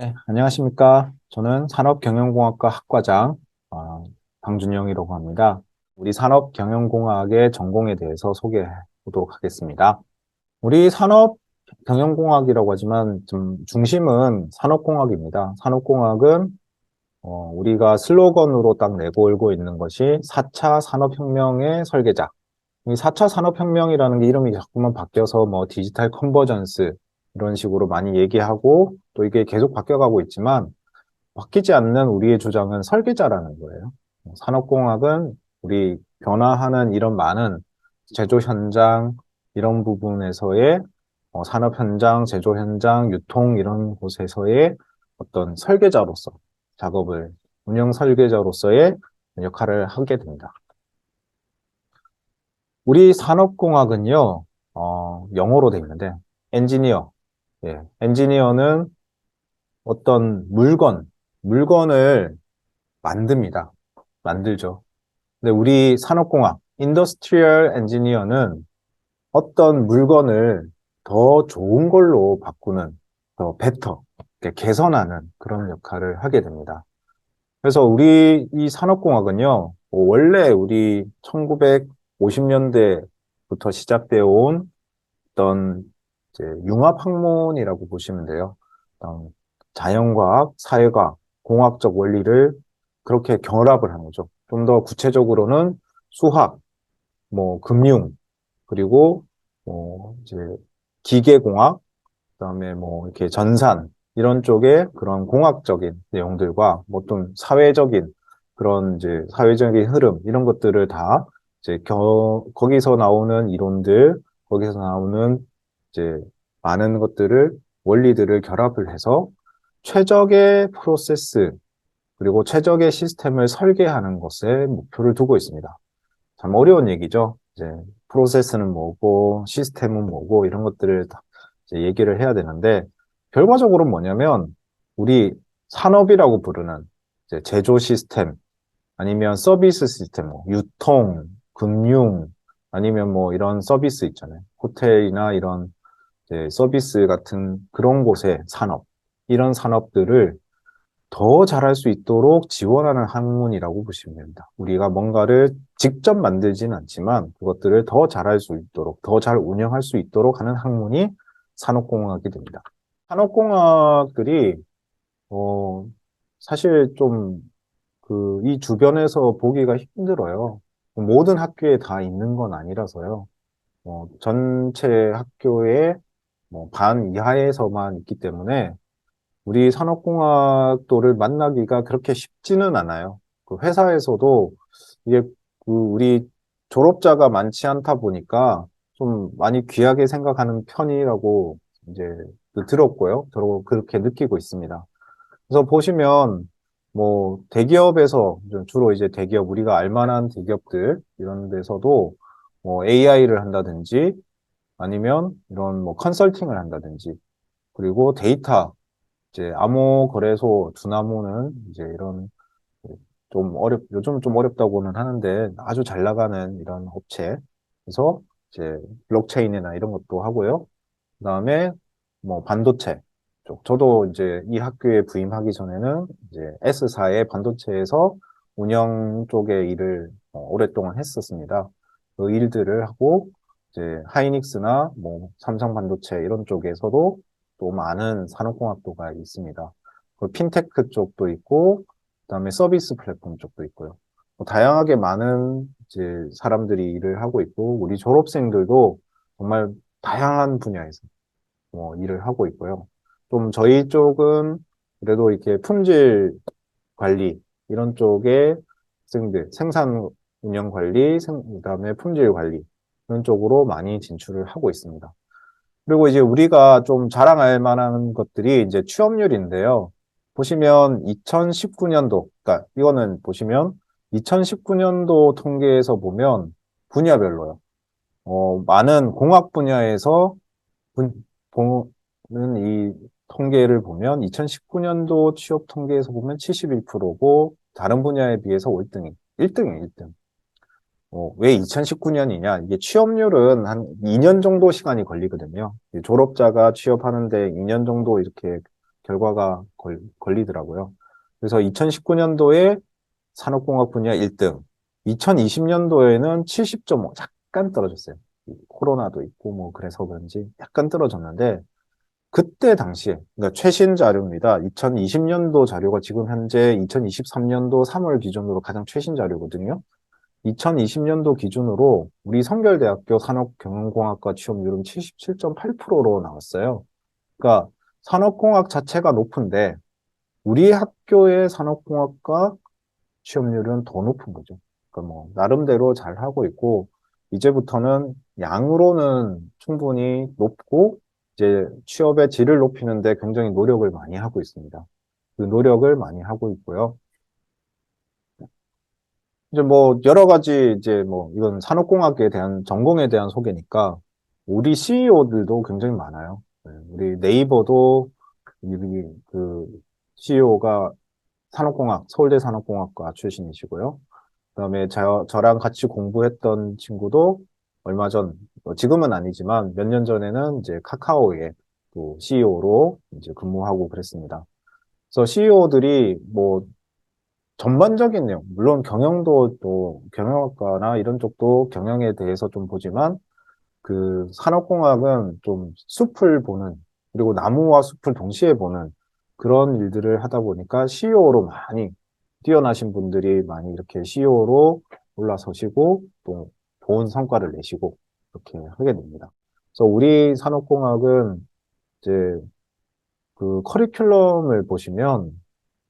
네, 안녕하십니까. 저는 산업경영공학과 학과장 어, 방준영이라고 합니다. 우리 산업경영공학의 전공에 대해서 소개해 보도록 하겠습니다. 우리 산업경영공학이라고 하지만 좀 중심은 산업공학입니다. 산업공학은 어, 우리가 슬로건으로 딱 내걸고 있는 것이 4차 산업혁명의 설계자. 이 4차 산업혁명이라는 게 이름이 자꾸만 바뀌어서 뭐 디지털 컨버전스 이런 식으로 많이 얘기하고 또 이게 계속 바뀌어가고 있지만 바뀌지 않는 우리의 주장은 설계자라는 거예요. 산업공학은 우리 변화하는 이런 많은 제조 현장 이런 부분에서의 어, 산업 현장, 제조 현장, 유통 이런 곳에서의 어떤 설계자로서 작업을 운영 설계자로서의 역할을 하게 됩니다. 우리 산업공학은요, 어, 영어로 되어 있는데 엔지니어, 예, 엔지니어는 어떤 물건, 물건을 만듭니다. 만들죠. 근데 우리 산업공학, 인더스트리얼 엔지니어는 어떤 물건을 더 좋은 걸로 바꾸는, 더 베터, 개선하는 그런 역할을 하게 됩니다. 그래서 우리 이 산업공학은요, 뭐 원래 우리 1950년대부터 시작되어 온 어떤 이제 융합학문이라고 보시면 돼요. 자연과학, 사회과학, 공학적 원리를 그렇게 결합을 한 거죠. 좀 더 구체적으로는 수학, 뭐 금융, 그리고 뭐 이제 기계공학, 그다음에 뭐 이렇게 전산 이런 쪽의 그런 공학적인 내용들과 뭐 어떤 사회적인 그런 이제 사회적인 흐름 이런 것들을 다 이제 겨, 거기서 나오는 이론들, 거기서 나오는 이제 많은 것들을 원리들을 결합을 해서 최적의 프로세스 그리고 최적의 시스템을 설계하는 것에 목표를 두고 있습니다. 참 어려운 얘기죠. 이제 프로세스는 뭐고 시스템은 뭐고 이런 것들을 이제 얘기를 해야 되는데 결과적으로 뭐냐면 우리 산업이라고 부르는 이제 제조 시스템 아니면 서비스 시스템, 뭐 유통, 금융 아니면 뭐 이런 서비스 있잖아요. 호텔이나 이런 서비스 같은 그런 곳의 산업 이런 산업들을 더 잘할 수 있도록 지원하는 학문이라고 보시면 됩니다. 우리가 뭔가를 직접 만들지는 않지만 그것들을 더 잘할 수 있도록, 더 잘 운영할 수 있도록 하는 학문이 산업공학이 됩니다. 산업공학들이, 어, 사실 좀, 그, 이 주변에서 보기가 힘들어요. 모든 학교에 다 있는 건 아니라서요. 어, 전체 학교에 뭐 반 이하에서만 있기 때문에 우리 산업공학도를 만나기가 그렇게 쉽지는 않아요. 그 회사에서도 이게 그 우리 졸업자가 많지 않다 보니까 좀 많이 귀하게 생각하는 편이라고 이제 그 들었고요. 저도 그렇게 느끼고 있습니다. 그래서 보시면 뭐 대기업에서 주로 이제 대기업 우리가 알만한 대기업들 이런 데서도 뭐 AI를 한다든지 아니면 이런 뭐 컨설팅을 한다든지 그리고 데이터 이제 암호 거래소 두나무는 이제 이런 좀 어렵 요즘 좀 어렵다고는 하는데 아주 잘 나가는 이런 업체에서 이제 블록체인이나 이런 것도 하고요. 그다음에 뭐 반도체 쪽 저도 이제 이 학교에 부임하기 전에는 이제 S사의 반도체에서 운영 쪽의 일을 어, 오랫동안 했었습니다. 그 일들을 하고 이제 하이닉스나 뭐 삼성 반도체 이런 쪽에서도 또 많은 산업공학도가 있습니다. 그 핀테크 쪽도 있고, 그다음에 서비스 플랫폼 쪽도 있고요. 뭐 다양하게 많은 이제 사람들이 일을 하고 있고, 우리 졸업생들도 정말 다양한 분야에서 뭐 일을 하고 있고요. 좀 저희 쪽은 그래도 이렇게 품질 관리 이런 쪽에 학생들 생산 운영 관리, 그다음에 품질 관리 이런 쪽으로 많이 진출을 하고 있습니다. 그리고 이제 우리가 좀 자랑할 만한 것들이 이제 취업률인데요. 보시면 2019년도, 그러니까 이거는 보시면 2019년도 통계에서 보면 분야별로요. 어, 많은 공학 분야에서 분, 보는 이 통계를 보면 2019년도 취업 통계에서 보면 71%고 다른 분야에 비해서 1등이 1등이에요, 1등. 어, 왜 2019년이냐? 이게 취업률은 한 2년 정도 시간이 걸리거든요. 졸업자가 취업하는데 2년 정도 이렇게 결과가 걸, 걸리더라고요. 그래서 2019년도에 산업공학 분야 1등, 2020년도에는 70.5, 약간 떨어졌어요. 코로나도 있고 뭐 그래서 그런지 약간 떨어졌는데 그때 당시에 그러니까 최신 자료입니다. 2020년도 자료가 지금 현재 2023년도 3월 기준으로 가장 최신 자료거든요. 2020년도 기준으로 우리 성결대학교 산업경영공학과 취업률은 77.8%로 나왔어요. 그러니까 산업공학 자체가 높은데 우리 학교의 산업공학과 취업률은 더 높은 거죠. 그러니까 뭐 나름대로 잘 하고 있고 이제부터는 양으로는 충분히 높고 이제 취업의 질을 높이는데 굉장히 노력을 많이 하고 있습니다. 그 노력을 많이 하고 있고요. 이제 뭐 여러 가지 이제 뭐 이건 산업공학에 대한 전공에 대한 소개니까 우리 CEO들도 굉장히 많아요. 네, 우리 네이버도 그 CEO가 산업공학 서울대 산업공학과 출신이시고요. 그다음에 저, 저랑 같이 공부했던 친구도 얼마 전뭐 지금은 아니지만 몇 년 전에는 이제 카카오의 또 CEO로 이제 근무하고 그랬습니다. 그래서 CEO들이 뭐 전반적인 내용, 물론 경영도 또 경영학과나 이런 쪽도 경영에 대해서 좀 보지만 그 산업공학은 좀 숲을 보는 그리고 나무와 숲을 동시에 보는 그런 일들을 하다 보니까 CEO로 많이 뛰어나신 분들이 많이 이렇게 CEO로 올라서시고 또 좋은 성과를 내시고 이렇게 하게 됩니다. 그래서 우리 산업공학은 이제 그 커리큘럼을 보시면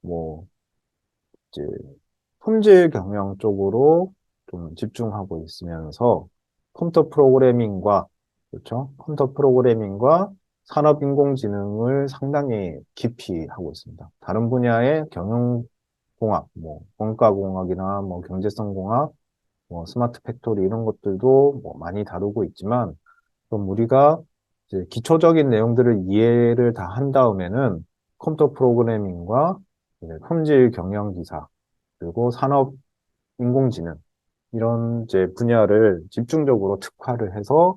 뭐 이제 품질 경영 쪽으로 좀 집중하고 있으면서 컴퓨터 프로그래밍과 그렇죠? 컴퓨터 프로그래밍과 산업 인공지능을 상당히 깊이 하고 있습니다. 다른 분야의 경영공학, 뭐 원가공학이나 뭐 경제성공학, 뭐 스마트 팩토리 이런 것들도 뭐 많이 다루고 있지만 그럼 우리가 기초적인 내용들을 이해를 다 한 다음에는 컴퓨터 프로그래밍과 품질 경영 기사 그리고 산업 인공지능 이런 이제 분야를 집중적으로 특화를 해서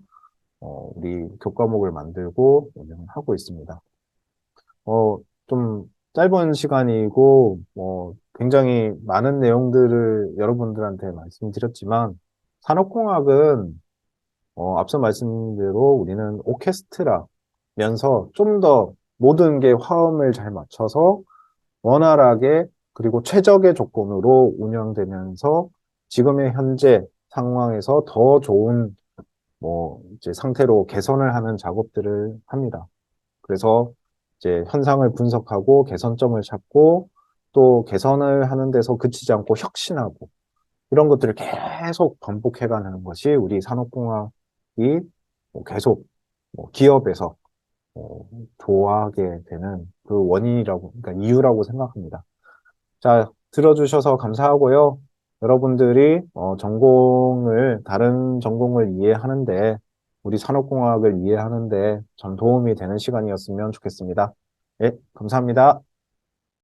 어, 우리 교과목을 만들고 운영하고 있습니다. 어, 좀 짧은 시간이고 뭐 굉장히 많은 내용들을 여러분들한테 말씀드렸지만 산업공학은 어, 앞서 말씀대로 우리는 오케스트라면서 좀 더 모든 게 화음을 잘 맞춰서 원활하게 그리고 최적의 조건으로 운영되면서 지금의 현재 상황에서 더 좋은 뭐 이제 상태로 개선을 하는 작업들을 합니다. 그래서 이제 현상을 분석하고 개선점을 찾고 또 개선을 하는 데서 그치지 않고 혁신하고 이런 것들을 계속 반복해가는 것이 우리 산업공학이 뭐 계속 뭐 기업에서 어, 좋아하게 되는 그 원인이라고, 그러니까 이유라고 생각합니다. 자, 들어주셔서 감사하고요. 여러분들이 어, 전공을, 다른 전공을 이해하는데, 우리 산업공학을 이해하는데 좀 도움이 되는 시간이었으면 좋겠습니다. 네, 감사합니다.